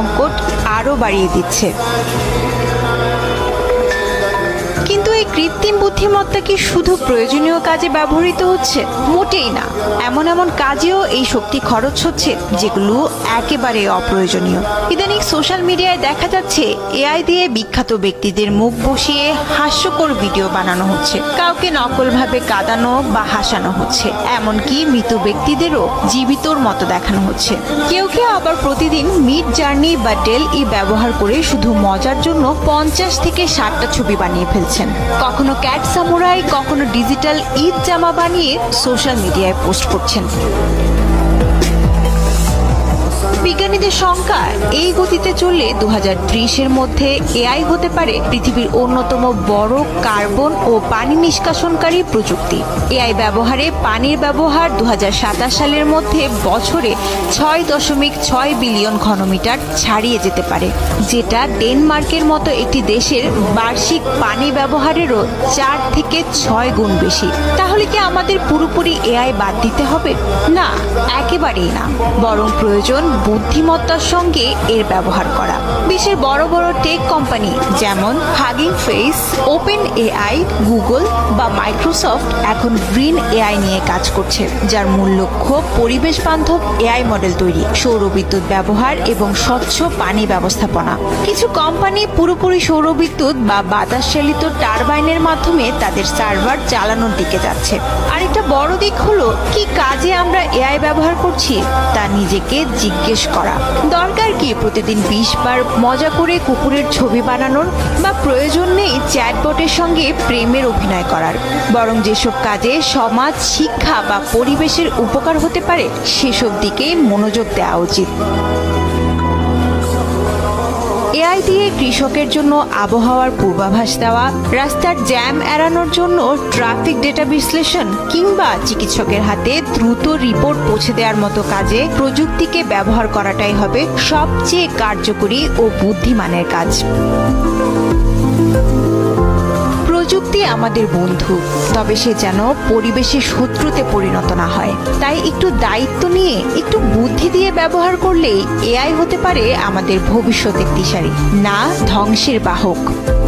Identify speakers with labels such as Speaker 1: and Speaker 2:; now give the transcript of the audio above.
Speaker 1: সংকট আরও বাড়িয়ে দিচ্ছে। কৃত্রিম বুদ্ধিমত্তা কি শুধু প্রয়োজনীয় কাজে ব্যবহৃত হচ্ছে? মোটেই না। এমন এমন কাজেও এই শক্তি খরচ হচ্ছে, যেগুলো একেবারে অপ্রয়োজনীয়। ইদানিং সোশ্যাল মিডিয়ায় দেখা যাচ্ছে, এআই দিয়ে বিখ্যাত ব্যক্তিদের মুখ বসিয়ে হাস্যকর ভিডিও বানানো হচ্ছে। কাউকে নকলভাবে কাঁদানো বা হাসানো হচ্ছে। এমনকি মৃত ব্যক্তিদেরও জীবিতর মতো দেখানো হচ্ছে। কেউ কেউ আবার প্রতিদিন মিড জার্নি বা ডেল ই ব্যবহার করে শুধু মজার জন্য পঞ্চাশ থেকে ষাটটা ছবি বানিয়ে ফেলছেন। কখনো ক্যাট সামুরাই কখনো ডিজিটাল ঈদ জামা বানিয়ে সোশ্যাল মিডিয়ায় পোস্ট করছেন। বিজ্ঞানীদের শঙ্কা এই গতিতে চললে দু এর মধ্যে এআই হতে পারে পৃথিবীর অন্যতম বড় কার্বন ও পানি নিষ্কাশনকারী প্রযুক্তি। এআই ব্যবহারে পানির ব্যবহার দু হাজার সাতাশ সালের মধ্যে বছরে ছয় দশমিক ছয় বিলিয়ন ঘনমিটার ছাড়িয়ে যেতে পারে, যেটা ডেনমার্কের মতো একটি দেশের বার্ষিক পানি ব্যবহারেরও চার থেকে ছয় গুণ বেশি। তাহলে কি আমাদের পুরোপুরি এআই বাদ দিতে হবে? না, একেবারেই না। বরং প্রয়োজন বুদ্ধিমত্তার সঙ্গে এর ব্যবহার করা। বিশ্বের বড় বড় টেক কোম্পানি যেমন Hugging Face open AI Google বা মাইক্রোসফট এখন গ্রিন এআই নিয়ে কাজ করছে, যার মূল লক্ষ্য পরিবেশ বান্ধব এআই মডেল তৈরি, সৌর বিদ্যুৎ ব্যবহার এবং স্বচ্ছ পানি ব্যবস্থাপনা। কিছু কোম্পানি পুরোপুরি সৌরবিদ্যুৎ বা বাতাস চালিত টারবাইনের মাধ্যমে তাদের সার্ভার চালানোর দিকে যাচ্ছে। আরেকটা বড় দিক হলো, কি কাজে আমরা এআই ব্যবহার করছি, তা নিজেকে জিজ্ঞেস করা। দরকার কি প্রতিদিন বিশ বার মজা করে কুকুরের ছবি বানানোর বা প্রয়োজন নেই চ্যাটবটের সঙ্গে প্রেমের অভিনয় করার? বরং যেসব কাজে সমাজ, শিক্ষা বা পরিবেশের উপকার হতে পারে, সেসব দিকে মনোযোগ দেওয়া উচিত। এআই দিয়ে কৃষকের জন্য আবহাওয়ার পূর্বাভাস দেওয়া, রাস্তার জ্যাম এড়ানোর জন্য ট্রাফিক ডেটা বিশ্লেষণ কিংবা চিকিৎসকের হাতে দ্রুত রিপোর্ট পৌঁছে দেওয়ার মতো কাজে প্রযুক্তিকে ব্যবহার করাটাই হবে সবচেয়ে কার্যকরী ও বুদ্ধিমানের কাজ। আমাদের বন্ধু। তবে সে যেন পরিবেশের শত্রুতে পরিণত না হয়। তাই একটু দায়িত্ব নিয়ে, একটু বুদ্ধি দিয়ে ব্যবহার করলেই এআই হতে পারে আমাদের ভবিষ্যতের দিশারি। না ধ্বংসের বাহক।